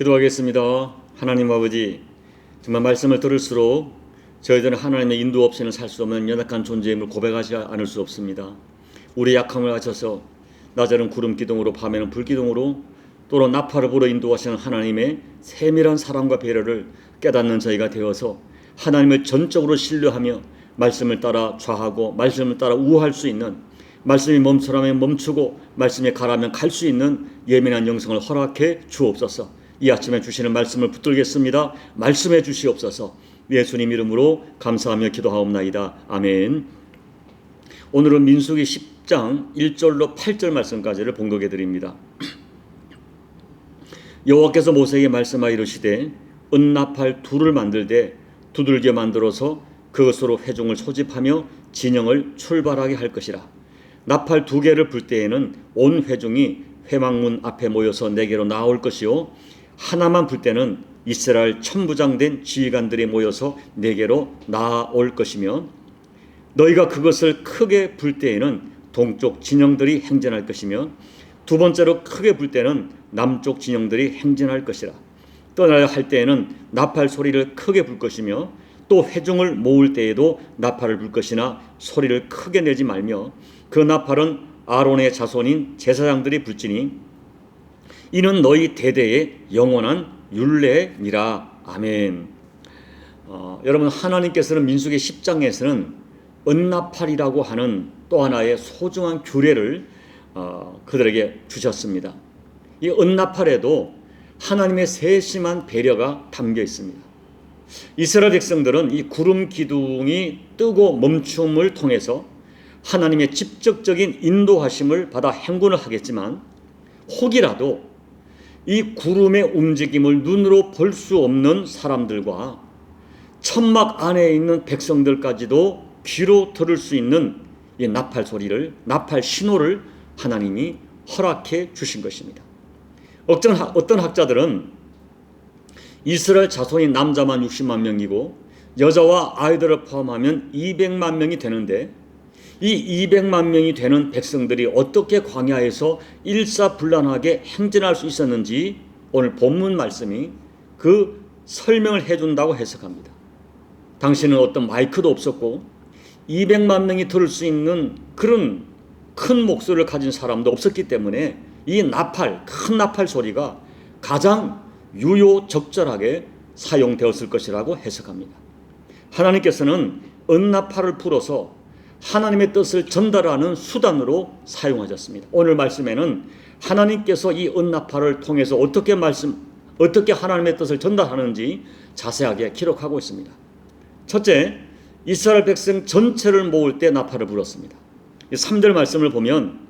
기도하겠습니다. 하나님 아버지, 정말 말씀을 들을수록 저희들은 하나님의 인도 없이는 살 수 없는 연약한 존재임을 고백하지 않을 수 없습니다. 우리 약함을 아셔서 낮에는 구름 기둥으로 밤에는 불 기둥으로 또는 나팔을 불어 인도하시는 하나님의 세밀한 사랑과 배려를 깨닫는 저희가 되어서 하나님을 전적으로 신뢰하며 말씀을 따라 좌하고 말씀을 따라 우할 수 있는 말씀이 멈추라면 멈추고 말씀이 가라면 갈 수 있는 예민한 영성을 허락해 주옵소서. 이 아침에 주시는 말씀을 붙들겠습니다. 말씀해 주시옵소서. 예수님 이름으로 감사하며 기도하옵나이다. 아멘. 오늘은 민수기 10장 1절로 8절 말씀까지를 봉독해 드립니다. 여호와께서 모세에게 말씀하여 이르시되 은나팔 둘을 만들되 두들겨 만들어서 그것으로 회중을 소집하며 진영을 출발하게 할 것이라. 나팔 두 개를 불 때에는 온 회중이 회막문 앞에 모여서 내게로 나올 것이요 하나만 불 때는 이스라엘 천부장된 지휘관들이 모여서 내게로 나올 것이며 너희가 그것을 크게 불 때에는 동쪽 진영들이 행진할 것이며 두 번째로 크게 불 때는 남쪽 진영들이 행진할 것이라. 떠나야 할 때에는 나팔 소리를 크게 불 것이며 또 회중을 모을 때에도 나팔을 불 것이나 소리를 크게 내지 말며 그 나팔은 아론의 자손인 제사장들이 불지니 이는 너희 대대의 영원한 율례니라 아멘. 어, 여러분 하나님께서는 민수기 10장에서는 은나팔이라고 하는 또 하나의 소중한 규례를 어, 그들에게 주셨습니다. 이 은나팔에도 하나님의 세심한 배려가 담겨 있습니다. 이스라엘 백성들은 이 구름 기둥이 뜨고 멈춤을 통해서 하나님의 직접적인 인도하심을 받아 행군을 하겠지만 혹이라도 이 구름의 움직임을 눈으로 볼 수 없는 사람들과 천막 안에 있는 백성들까지도 귀로 들을 수 있는 이 나팔 소리를 나팔 신호를 하나님이 허락해 주신 것입니다. 어떤, 학자들은 이스라엘 자손이 남자만 60만 명이고 여자와 아이들을 포함하면 200만 명이 되는데 이 200만 명이 되는 백성들이 어떻게 광야에서 일사불란하게 행진할 수 있었는지 오늘 본문 말씀이 그 설명을 해준다고 해석합니다. 당시는 어떤 마이크도 없었고 200만 명이 들을 수 있는 그런 큰 목소리를 가진 사람도 없었기 때문에 이 나팔, 큰 나팔 소리가 가장 유효적절하게 사용되었을 것이라고 해석합니다. 하나님께서는 은나팔을 풀어서 하나님의 뜻을 전달하는 수단으로 사용하셨습니다. 오늘 말씀에는 하나님께서 이 은나팔을 통해서 어떻게 말씀 어떻게 하나님의 뜻을 전달하는지 자세하게 기록하고 있습니다. 첫째, 이스라엘 백성 전체를 모을 때 나팔을 불었습니다. 3절 말씀을 보면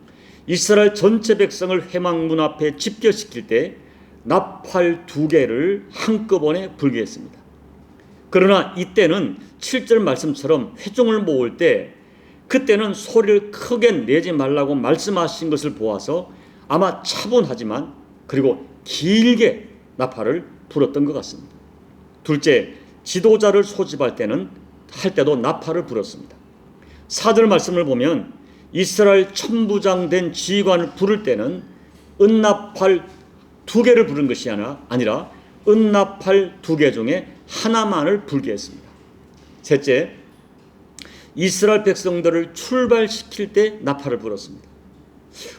이스라엘 전체 백성을 회막문 앞에 집결시킬 때 나팔 두 개를 한꺼번에 불게 했습니다. 그러나 이때는 7절 말씀처럼 회중을 모을 때 그때는 소리를 크게 내지 말라고 말씀하신 것을 보아서 아마 차분하지만 그리고 길게 나팔을 불었던 것 같습니다. 둘째, 지도자를 소집할 때는 할 때도 나팔을 불었습니다. 사절 말씀을 보면 이스라엘 천부장 된 지휘관을 부를 때는 은나팔 두 개를 부른 것이 아니라 은나팔 두 개 중에 하나만을 불게 했습니다. 셋째, 이스라엘 백성들을 출발시킬 때 나팔을 불었습니다.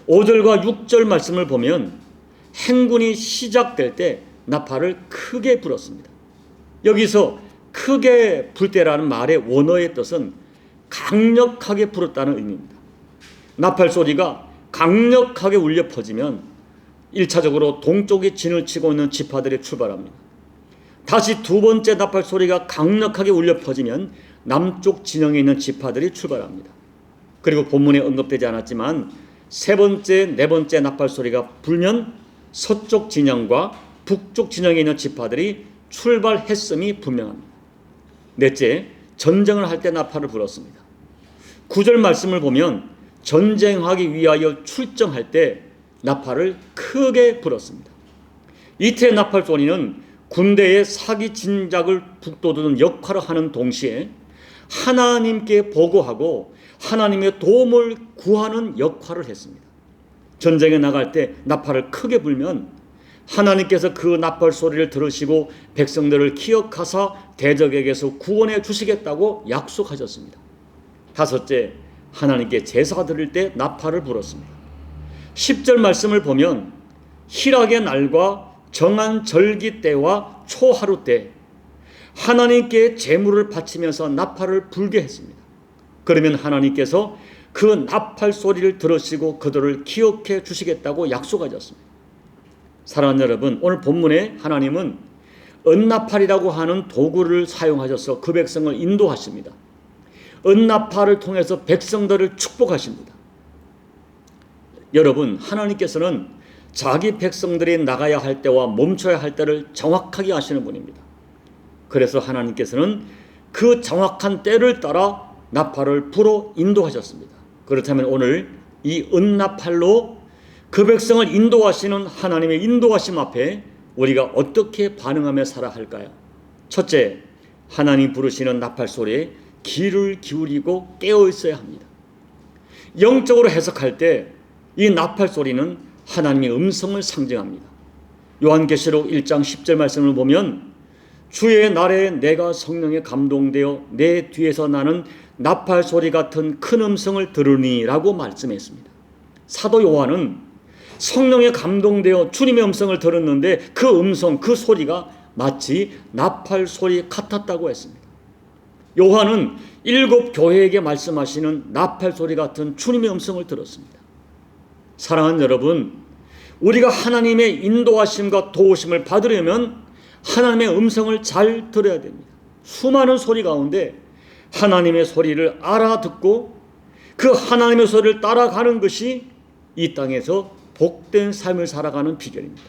5절과 6절 말씀을 보면 행군이 시작될 때 나팔을 크게 불었습니다. 여기서 크게 불 때라는 말의 원어의 뜻은 강력하게 불었다는 의미입니다. 나팔 소리가 강력하게 울려 퍼지면 1차적으로 동쪽에 진을 치고 있는 지파들이 출발합니다. 다시 두 번째 나팔 소리가 강력하게 울려 퍼지면 남쪽 진영에 있는 지파들이 출발합니다. 그리고 본문에 언급되지 않았지만 세 번째, 네 번째 나팔 소리가 불면 서쪽 진영과 북쪽 진영에 있는 지파들이 출발했음이 분명합니다. 넷째, 전쟁을 할 때 나팔을 불었습니다. 구절 말씀을 보면 전쟁하기 위하여 출정할 때 나팔을 크게 불었습니다. 이태 나팔 소리는 군대의 사기 진작을 북돋우는 역할을 하는 동시에 하나님께 보고하고 하나님의 도움을 구하는 역할을 했습니다. 전쟁에 나갈 때 나팔을 크게 불면 하나님께서 그 나팔 소리를 들으시고 백성들을 기억하사 대적에게서 구원해 주시겠다고 약속하셨습니다. 다섯째, 하나님께 제사 드릴 때 나팔을 불었습니다. 10절 말씀을 보면 희락의 날과 정한 절기 때와 초하루 때 하나님께 제물을 바치면서 나팔을 불게 했습니다. 그러면 하나님께서 그 나팔 소리를 들으시고 그들을 기억해 주시겠다고 약속하셨습니다. 사랑하는 여러분, 오늘 본문에 하나님은 은나팔이라고 하는 도구를 사용하셔서 그 백성을 인도하십니다. 은나팔을 통해서 백성들을 축복하십니다. 여러분, 하나님께서는 자기 백성들이 나가야 할 때와 멈춰야 할 때를 정확하게 아시는 분입니다. 그래서 하나님께서는 그 정확한 때를 따라 나팔을 불어 인도하셨습니다. 그렇다면 오늘 이 은나팔로 그 백성을 인도하시는 하나님의 인도하심 앞에 우리가 어떻게 반응하며 살아야 할까요? 첫째, 하나님 부르시는 나팔 소리에 귀를 기울이고 깨어 있어야 합니다. 영적으로 해석할 때 이 나팔 소리는 하나님의 음성을 상징합니다. 요한계시록 1장 10절 말씀을 보면 주의 날에 내가 성령에 감동되어 내 뒤에서 나는 나팔 소리 같은 큰 음성을 들으니라고 말씀했습니다. 사도 요한은 성령에 감동되어 주님의 음성을 들었는데 그 음성, 그 소리가 마치 나팔 소리 같았다고 했습니다. 요한은 일곱 교회에게 말씀하시는 나팔 소리 같은 주님의 음성을 들었습니다. 사랑하는 여러분, 우리가 하나님의 인도하심과 도우심을 받으려면 하나님의 음성을 잘 들어야 됩니다. 수많은 소리 가운데 하나님의 소리를 알아듣고 그 하나님의 소리를 따라가는 것이 이 땅에서 복된 삶을 살아가는 비결입니다.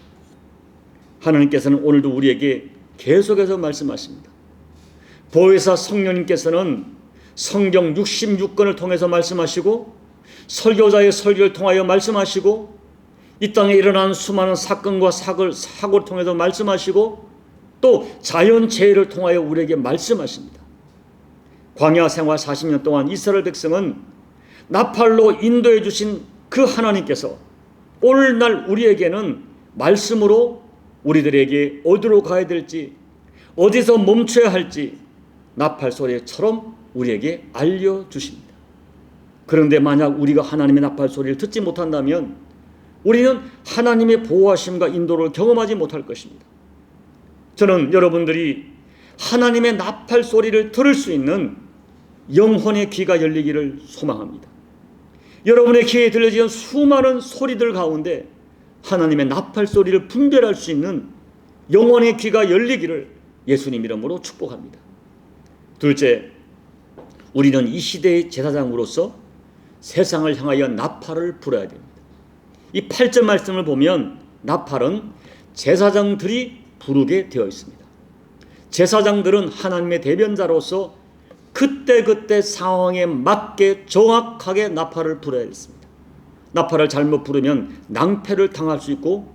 하나님께서는 오늘도 우리에게 계속해서 말씀하십니다. 보혜사 성령님께서는 성경 66권을 통해서 말씀하시고 설교자의 설교를 통하여 말씀하시고 이 땅에 일어난 수많은 사건과 사고를, 통해서 말씀하시고 또 자연재해를 통하여 우리에게 말씀하십니다. 광야 생활 40년 동안 이스라엘 백성은 나팔로 인도해 주신 그 하나님께서 오늘날 우리에게는 말씀으로 우리들에게 어디로 가야 될지 어디서 멈춰야 할지 나팔 소리처럼 우리에게 알려주십니다. 그런데 만약 우리가 하나님의 나팔 소리를 듣지 못한다면 우리는 하나님의 보호하심과 인도를 경험하지 못할 것입니다. 저는 여러분들이 하나님의 나팔 소리를 들을 수 있는 영혼의 귀가 열리기를 소망합니다. 여러분의 귀에 들려지는 수많은 소리들 가운데 하나님의 나팔 소리를 분별할 수 있는 영혼의 귀가 열리기를 예수님 이름으로 축복합니다. 둘째, 우리는 이 시대의 제사장으로서 세상을 향하여 나팔을 불어야 됩니다. 이 8절 말씀을 보면 나팔은 제사장들이 부르게 되어 있습니다. 제사장들은 하나님의 대변자로서 그때그때 상황에 맞게 정확하게 나팔을 불어야 했습니다. 나팔을 잘못 부르면 낭패를 당할 수 있고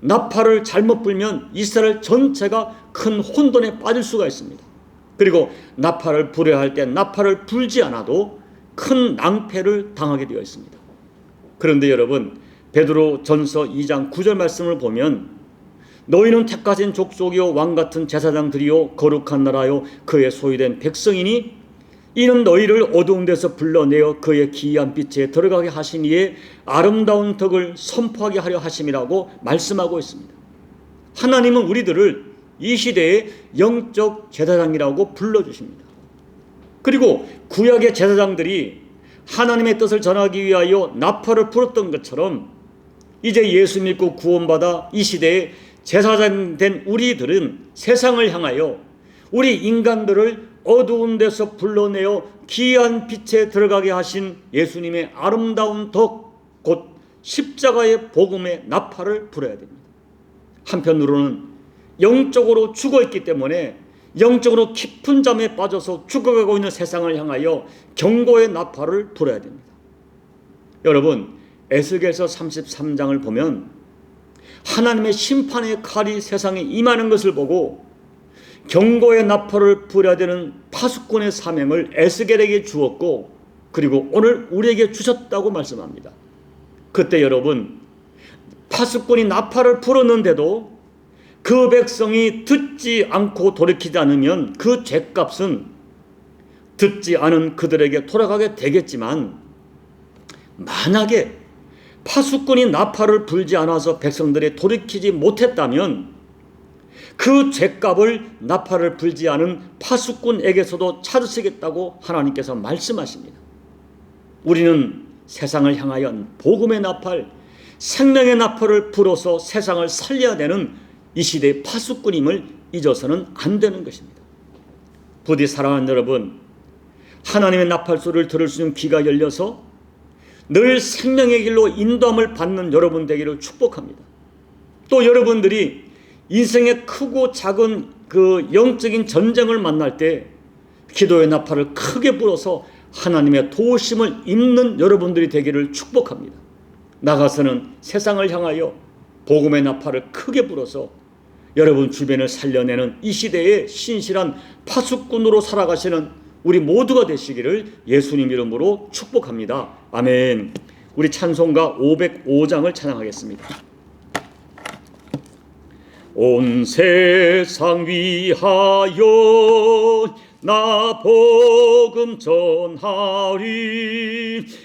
나팔을 잘못 불면 이스라엘 전체가 큰 혼돈에 빠질 수가 있습니다. 그리고 나팔을 불어야 할 때 나팔을 불지 않아도 큰 낭패를 당하게 되어 있습니다. 그런데 여러분 베드로 전서 2장 9절 말씀을 보면 너희는 택하신 족속이요 왕 같은 제사장들이요 거룩한 나라요 그의 소유된 백성이니 이는 너희를 어두운 데서 불러내어 그의 기이한 빛에 들어가게 이의 아름다운 덕을 선포하게 하려 하심이라고 말씀하고 있습니다. 하나님은 우리들을 이 시대의 영적 제사장이라고 불러주십니다. 그리고 구약의 제사장들이 하나님의 뜻을 전하기 위하여 나팔을 불었던 것처럼 이제 예수 믿고 구원받아 이 시대에 제사장 된 우리들은 세상을 향하여 우리 인간들을 어두운 데서 불러내어 기이한 빛에 들어가게 하신 예수님의 아름다운 덕, 곧 십자가의 복음의 나팔을 불어야 됩니다. 한편으로는 영적으로 죽어 있기 때문에 영적으로 깊은 잠에 빠져서 죽어가고 있는 세상을 향하여 경고의 나팔을 불어야 됩니다. 여러분, 에스겔서 33장을 보면 하나님의 심판의 칼이 세상에 임하는 것을 보고 경고의 나팔을 불어야 되는 파수꾼의 사명을 에스겔에게 주었고 그리고 오늘 우리에게 주셨다고 말씀합니다. 그때 여러분 파수꾼이 나팔을 불었는데도 그 백성이 듣지 않고 돌이키지 않으면 그 죄값은 듣지 않은 그들에게 돌아가게 되겠지만 만약에 파수꾼이 나팔을 불지 않아서 백성들이 돌이키지 못했다면 그 죄값을 나팔을 불지 않은 파수꾼에게서도 찾으시겠다고 하나님께서 말씀하십니다. 우리는 세상을 향하여 복음의 나팔, 생명의 나팔을 불어서 세상을 살려야 되는 이 시대의 파수꾼임을 잊어서는 안 되는 것입니다. 부디 사랑하는 여러분, 하나님의 나팔 소리를 들을 수 있는 귀가 열려서 늘 생명의 길로 인도함을 받는 여러분 되기를 축복합니다. 또 여러분들이 인생의 크고 작은 그 영적인 전쟁을 만날 때 기도의 나팔을 크게 불어서 하나님의 도우심을 입는 여러분들이 되기를 축복합니다. 나가서는 세상을 향하여 복음의 나팔을 크게 불어서 여러분 주변을 살려내는 이 시대의 신실한 파수꾼으로 살아가시는 우리 모두가 되시기를 예수님 이름으로 축복합니다. 아멘. 우리 찬송가 505장을 찬양하겠습니다. 온 세상 위하여 나 복음 전하리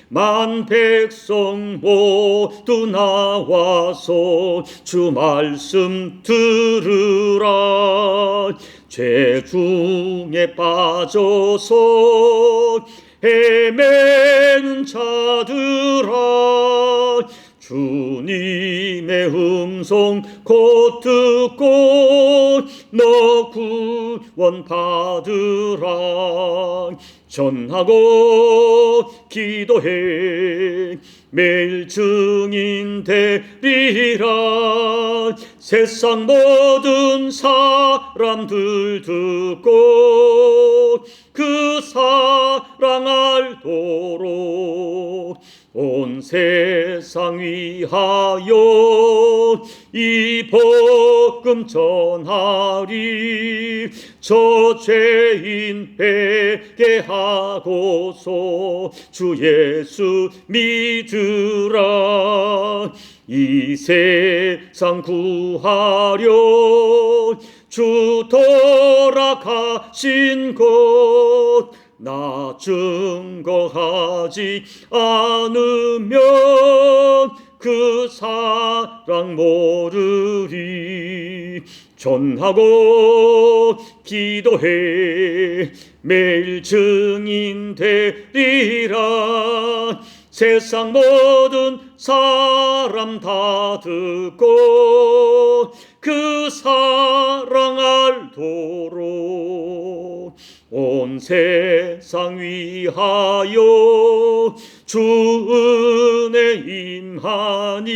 만 백성 모두 나와서 주 말씀 들으라 죄 중에 빠져서 헤매는 자들아 주님의 음성 곧 듣고 너 구원 받으라. 전하고 기도해. 매일 증인 되리라 세상 모든 사람들 듣고 그 사랑 알도록 온 세상 위하여 이 복음 전하리. 저 죄인 회개하고서 주 예수 믿으라. 이 세상 구하려 주 돌아가신 곳 나 증거하지 않으면 그 사랑 모르리. 전하고 기도해. 매일 증인 되리라. 세상 모든 사람 다 듣고 그 사랑 알도록 온 세상 위하여 주 은혜 임하니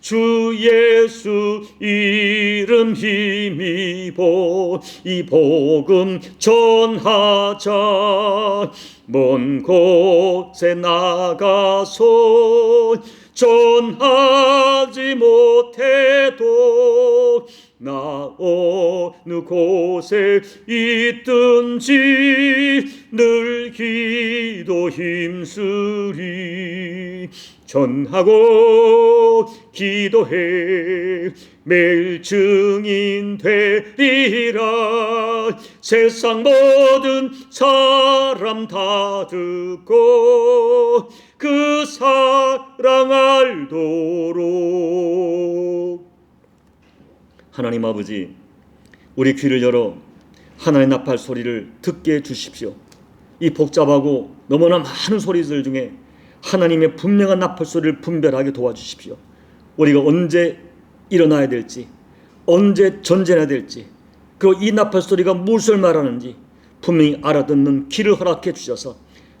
주 예수 이름 힘입어 이 복음 전하자. 먼 곳에 나가서 전하지 못해도 나 어느 곳에 있든지 늘 기도 힘쓰리. 전하고 기도해. 매일 증인 되리라. 세상 모든 사람 다 듣고 그 사랑 알도록 하나님 아버지 우리 귀를 열어 하나의 나팔 소리를 듣게 해 주십시오. 이 복잡하고 너무나 많은 소리들 중에 하나님의 분명한 나팔 소리를 분별하게 도와주십시오. 우리가 언제 일어나야 될지, 언제 전쟁해야 될지, 그리고 이 나팔 소리가 무엇을 말하는지 분명히 알아듣는 귀를 허락해 주셔서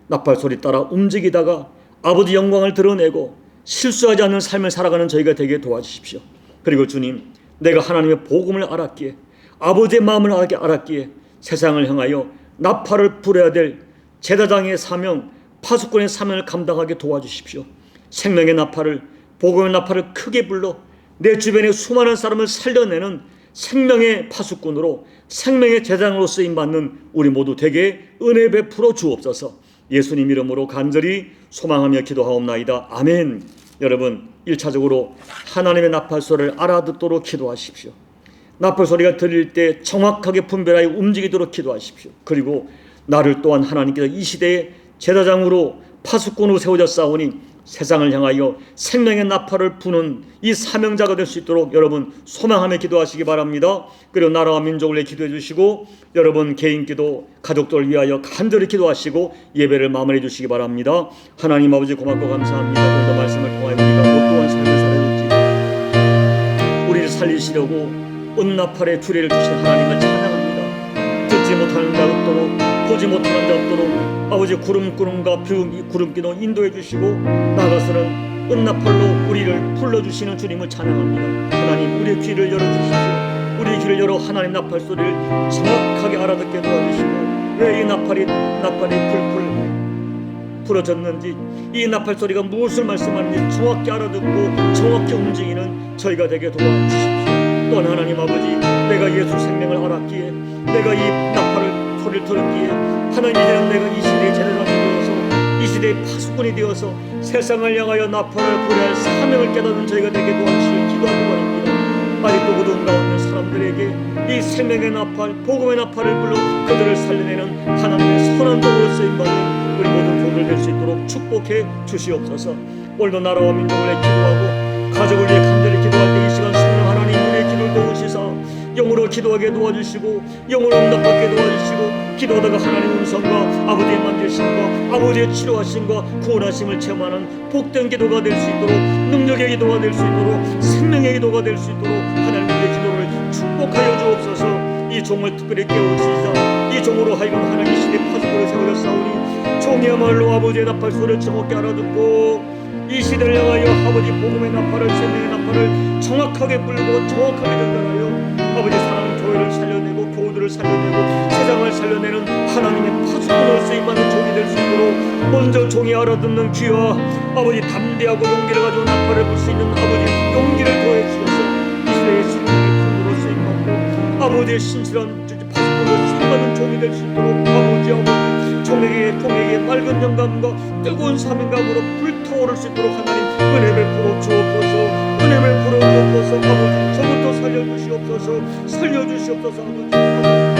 나팔 소리 따라 움직이다가 아버지 영광을 드러내고 실수하지 않는 삶을 살아가는 저희가 되게 도와주십시오. 그리고 주님, 내가 하나님의 복음을 알았기에 아버지의 마음을 알게 알았기에 세상을 향하여 나팔을 불어야 될 제사장의 사명, 파수꾼의 사명을 감당하게 도와주십시오. 생명의 나팔을 복음의 나팔을 크게 불러 내 주변의 수많은 사람을 살려내는 생명의 파수꾼으로 생명의 제장으로 쓰임 받는 우리 모두 되게 은혜 베풀어 주옵소서. 예수님 이름으로 간절히 소망하며 기도하옵나이다. 아멘. 여러분 1차적으로 하나님의 나팔 소리를 알아듣도록 기도하십시오. 나팔 소리가 들릴 때 정확하게 분별하여 움직이도록 기도하십시오. 그리고 나를 또한 하나님께서 이 시대에 제사장으로 파수꾼으로 세워져 싸우니 세상을 향하여 생명의 나팔을 부는 이 사명자가 될 수 있도록 여러분 소망하며 기도하시기 바랍니다. 그리고 나라와 민족을 위해 기도해 주시고 여러분 개인 기도 가족들을 위하여 간절히 기도하시고 예배를 마무리해 주시기 바랍니다. 하나님 아버지 고맙고 감사합니다. 오늘도 말씀을 통하여 우리가 무또한 삶을 살아야지 우리를 살리시려고 은나팔의 규례를 주신 하나님을 찬양합니다. 듣지 못하는 자 보지 못하는 자 없도록 아버지 구름구름과 구름기도 인도해 주시고 나가서는 은나팔로 우리를 불러주시는 주님을 찬양합니다. 하나님 우리의 귀를 열어주십시오. 우리의 귀를 열어 하나님 나팔 소리를 정확하게 알아듣게 도와주시고 왜 이 나팔이 나팔이 풀풀 부러졌는지 이 나팔 소리가 무엇을 말씀하는지 정확히 알아듣고 정확히 움직이는 저희가 되게 도와주십시오. 또한 하나님 아버지 내가 예수 생명을 알았기에 내가 이 나팔 을 소리를 들었기에 하나님 이제는 내가 이 시대의 제사장이 되어서 이 시대의 파수꾼이 되어서 세상을 향하여 나팔을 불할 사명을 깨닫는 저희가 되게 도와주시길 기도하고 바랍니다. 아직도 어두운 가운데 사람들에게 이 생명의 나팔, 복음의 나팔을 불러 그들을 살려내는 하나님의 선한 도구로 쓰임받는 우리 모든 교들 될 수 있도록 축복해 주시옵소서. 오늘도 나라와 민족을 위해 기도하고 가족을 위해 간절히 기도할 때 영으로 기도하게 도와주시고 영으로 응답받게 도와주시고 기도하다가 하나님 음성과 아버지의 만지심과 아버지의 치료하심과 구원하심을 체험하는 복된 기도가 될 수 있도록 능력의 기도가 될 수 있도록 생명의 기도가 될 수 있도록 하나님의 기도를 축복하여 주옵소서. 이 종을 특별히 깨우치시자 이 종으로 하여금 하나님 시대 파수꾼을 세워져 싸우니 종이야말로 아버지의 나팔 소리를 정확히 알아듣고 이 시대를 향하여 아버지 복음의 나팔을 생명의 나팔을 정확하게 불고 정확하게 전달하여 아버지 사랑하는 교회를 살려내고 교우들을 살려내고 세상을 살려내는 하나님의 파수꾼을 쓰임받는 종이 될 수 있도록 먼저 종이 알아듣는 귀와 아버지 담대하고 용기를 가지고 나팔을 불 수 있는 아버지 용기를 더해 주셔서. 이 시대의 생명의 품으로 쓰임받고 아버지의 신실한 파수꾼을 쓰임받는 종이 될 수 있도록 아버지 아버지 종에게 종에게 맑은 영감과 뜨거운 사명감으로 불타 오를 수 있도록 하나님 은혜 베풀어 주옵소서. 은혜 베풀어 주옵소서. 아버지 저부터 살려주시옵소서. 살려주시옵소서. 아버지